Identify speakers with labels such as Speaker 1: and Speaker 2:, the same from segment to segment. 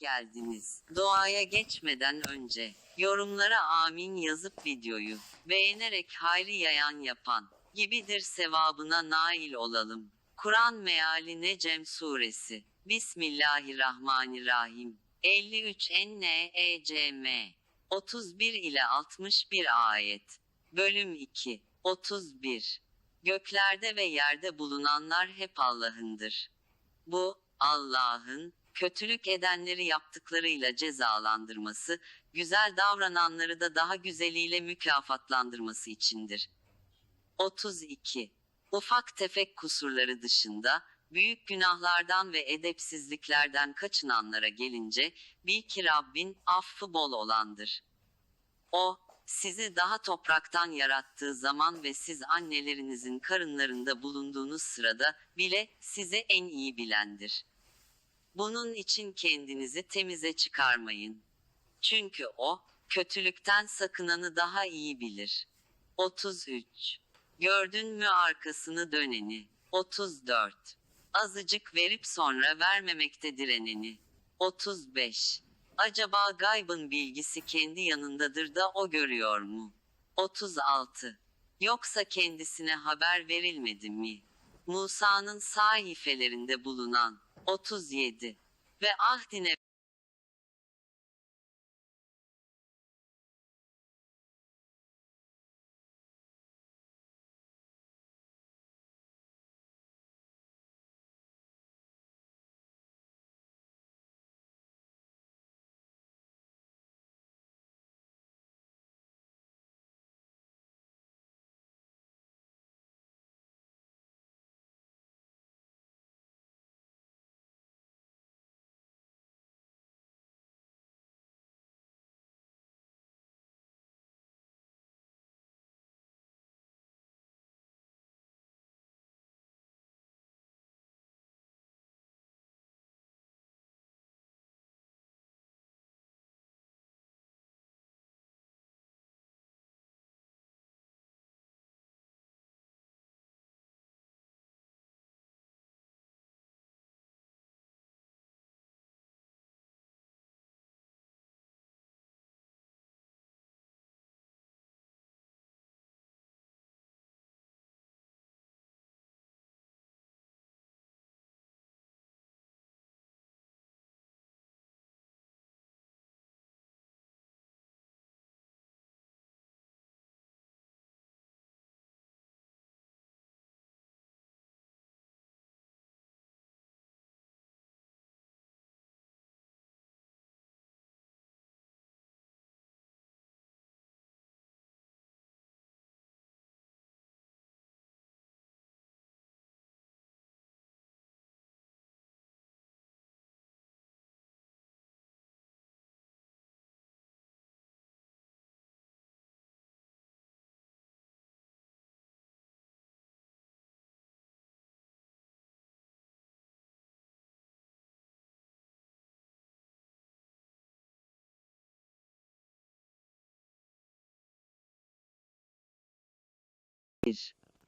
Speaker 1: geldiniz. Doğaya geçmeden önce yorumlara amin yazıp videoyu beğenerek hayrı yayan yapan gibidir sevabına nail olalım. Kur'an meali Necem suresi. Bismillahirrahmanirrahim. 53 NECM 31 ile 61 ayet. Bölüm 2. 31. Göklerde ve yerde bulunanlar hep Allah'ındır. Bu, Allah'ın, kötülük edenleri yaptıklarıyla cezalandırması, güzel davrananları da daha güzeliyle mükafatlandırması içindir. 32. Ufak tefek kusurları dışında, büyük günahlardan ve edepsizliklerden kaçınanlara gelince, bil ki Rabbin, affı bol olandır. O, sizi daha topraktan yarattığı zaman ve siz annelerinizin karınlarında bulunduğunuz sırada bile size en iyi bilendir. Bunun için kendinizi temize çıkarmayın. Çünkü o, kötülükten sakınanı daha iyi bilir. 33. Gördün mü arkasını döneni? 34. Azıcık verip sonra vermemekte direneni. 35. Acaba gaybın bilgisi kendi yanındadır da o görüyor mu? 36. Yoksa kendisine haber verilmedi mi? Musa'nın sahifelerinde bulunan 37 ve ahdine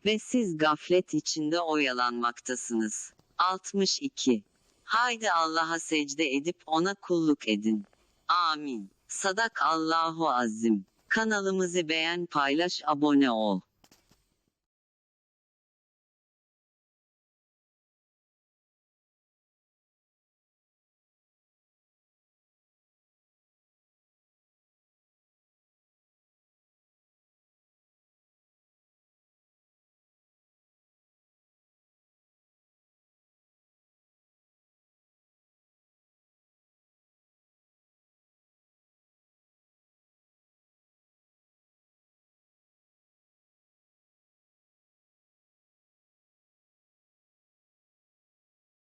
Speaker 1: ve siz gaflet içinde oyalanmaktasınız. 62. Haydi Allah'a secde edip ona kulluk edin. Amin. Sadak Allahu Azim. Kanalımızı beğen paylaş abone ol.